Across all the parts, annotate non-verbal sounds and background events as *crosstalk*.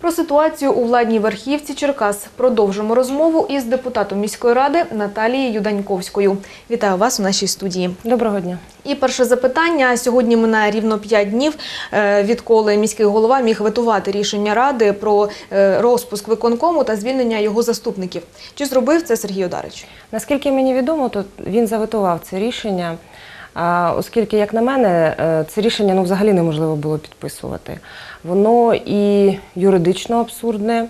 Про ситуацію у владній верхівці Черкас продовжимо розмову із депутатом міської ради Наталією Даньковською. Вітаю вас у нашій студії. Доброго дня. І перше запитання. Сьогодні минає рівно 5 днів, е, відколи міський голова міг ветувати рішення ради про е, розпуск виконкому та звільнення його заступників. Чи зробив це Сергій Одарич? Наскільки мені відомо, то він заветував це рішення, оскільки, як на мене, е, це рішення ну, взагалі неможливо було підписувати. Воно і юридично абсурдне,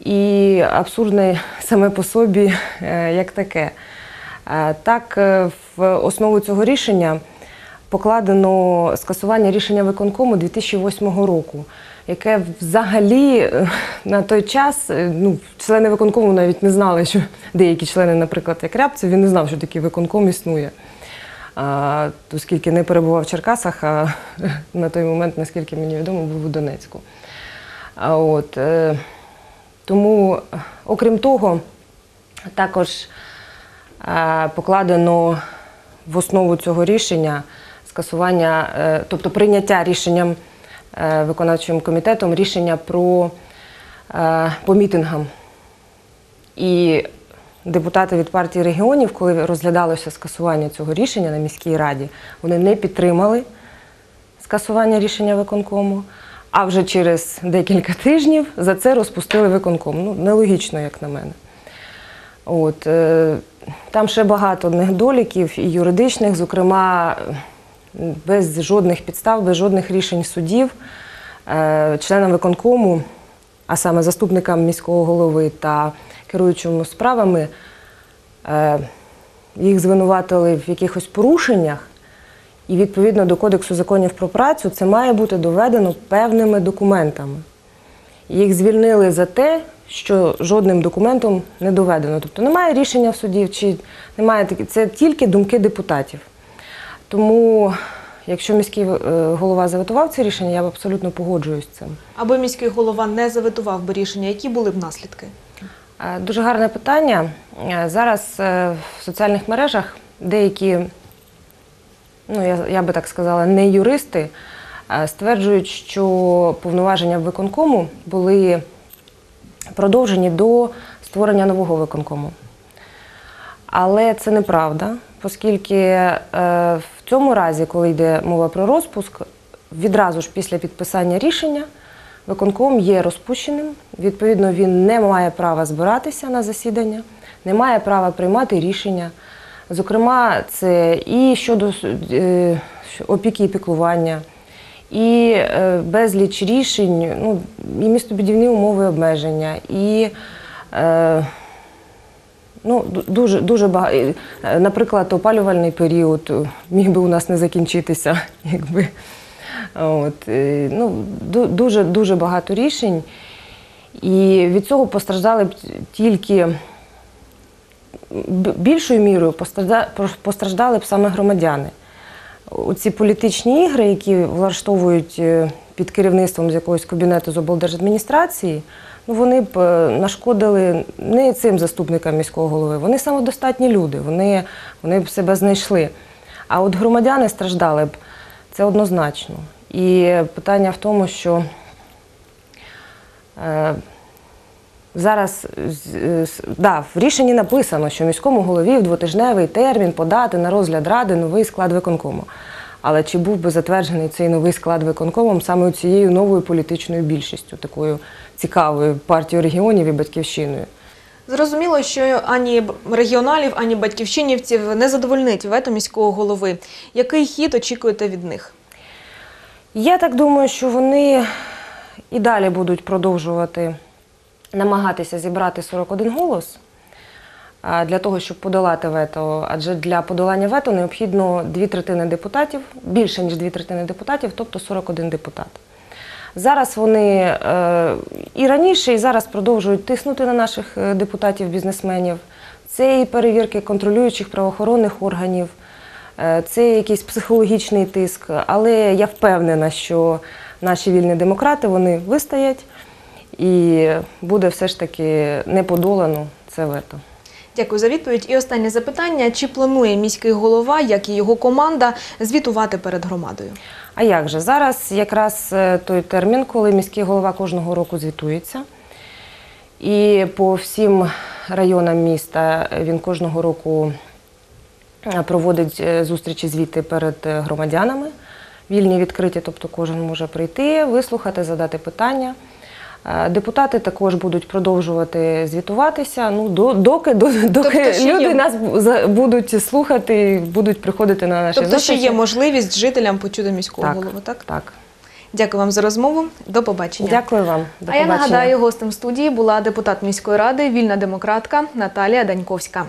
і абсурдне саме по собі е, як таке. Е, Так, в основу цього рішення покладено скасування рішення виконкому 2008 року, яке взагалі на той час ну, члени виконкому навіть не знали, що деякі члени, наприклад, як Рябцев, він не знав, що такий виконком існує. Оскільки не перебував в Черкасах, а *laughs* на той момент, наскільки мені відомо, був у Донецьку. От, е, тому, окрім того, також е, покладено в основу цього рішення скасування, е, тобто прийняття рішенням виконавчим комітетом рішення про по мітингам. І депутати від партії регіонів, коли розглядалося скасування цього рішення на міській раді, вони не підтримали скасування рішення виконкому. А вже через декілька тижнів за це розпустили виконком. Ну, нелогічно, як на мене. От, е, там ще багато недоліків і юридичних, зокрема, без жодних підстав, без жодних рішень судів, е, членам виконкому, а саме заступникам міського голови та керуючому справами, е, їх звинуватили в якихось порушеннях. І відповідно до Кодексу законів про працю це має бути доведено певними документами. Їх звільнили за те, що жодним документом не доведено. Тобто немає рішення в суді, чи немає. Це тільки думки депутатів. Тому, якщо міський е, голова заветував це рішення, я б абсолютно погоджуюсь з цим. Аби міський голова не заветував би рішення, які були б наслідки? Е, Дуже гарне питання. Е, Зараз в соціальних мережах деякі, ну я, я би так сказала, не юристи стверджують, що повноваження виконкому були продовжені до створення нового виконкому. Але це неправда, оскільки е, в цьому разі, коли йде мова про розпуск, відразу ж після підписання рішення виконком є розпущеним. Відповідно, він не має права збиратися на засідання, не має права приймати рішення. Зокрема, це і щодо е, опіки і піклування, і е, безліч рішень, ну, і містобудівні умови обмеження, і Ну, дуже, дуже багато. Наприклад, опалювальний період е, міг би у нас не закінчитися, *laughs* якби. От, е, ну, дуже, дуже багато рішень. І від цього постраждали б тільки більшою мірою постраждали б саме громадяни. Оці політичні ігри, які влаштовують е, під керівництвом з якогось кабінету з облдержадміністрації, ну вони б е, нашкодили не цим заступникам міського голови. Вони самодостатні люди, вони, вони б себе знайшли. А от громадяни страждали б це однозначно. І питання в тому, що е, Зараз з- з- да, в рішенні написано, що міському голові в двотижневий термін подати на розгляд ради новий склад виконкому. Але чи був би затверджений цей новий склад виконкомом саме цією новою політичною більшістю, такою цікавою партією регіонів і батьківщиною? Зрозуміло, що ані регіоналів, ані батьківщинівців не задовольнить вето міського голови. Який хід очікуєте від них? Я так думаю, що вони і далі будуть продовжувати намагатися зібрати 41 голос для того, щоб подолати вето. Адже для подолання вето необхідно дві третини депутатів, більше ніж дві третини депутатів, тобто 41 депутат. Зараз вони е, і раніше, і зараз продовжують тиснути на наших е, депутатів-бізнесменів. Це і перевірки контролюючих правоохоронних органів, е, це якийсь психологічний тиск. Але я впевнена, що наші вільні демократи вони вистоять і буде все ж таки не подолано це вето. Дякую за відповідь. І останнє запитання: чи планує міський голова, як і його команда, звітувати перед громадою? А як же? Зараз якраз е, той термін, коли міський голова кожного року звітується. І по всім районам міста він кожного року е, проводить е, зустрічі звіти перед громадянами. Вільні відкриті, тобто кожен може прийти, вислухати, задати питання. Е, Депутати також будуть продовжувати звітуватися. Ну, до- доки, до- доки є- люди нас бу- будуть слухати, будуть приходити на наші Тобто ще є можливість жителям почути міського Так. голову, так? Так. Дякую вам за розмову. До побачення. Дякую вам. До а я нагадаю, гостем студії була депутат міської ради, вільна демократка Наталія Даньковська.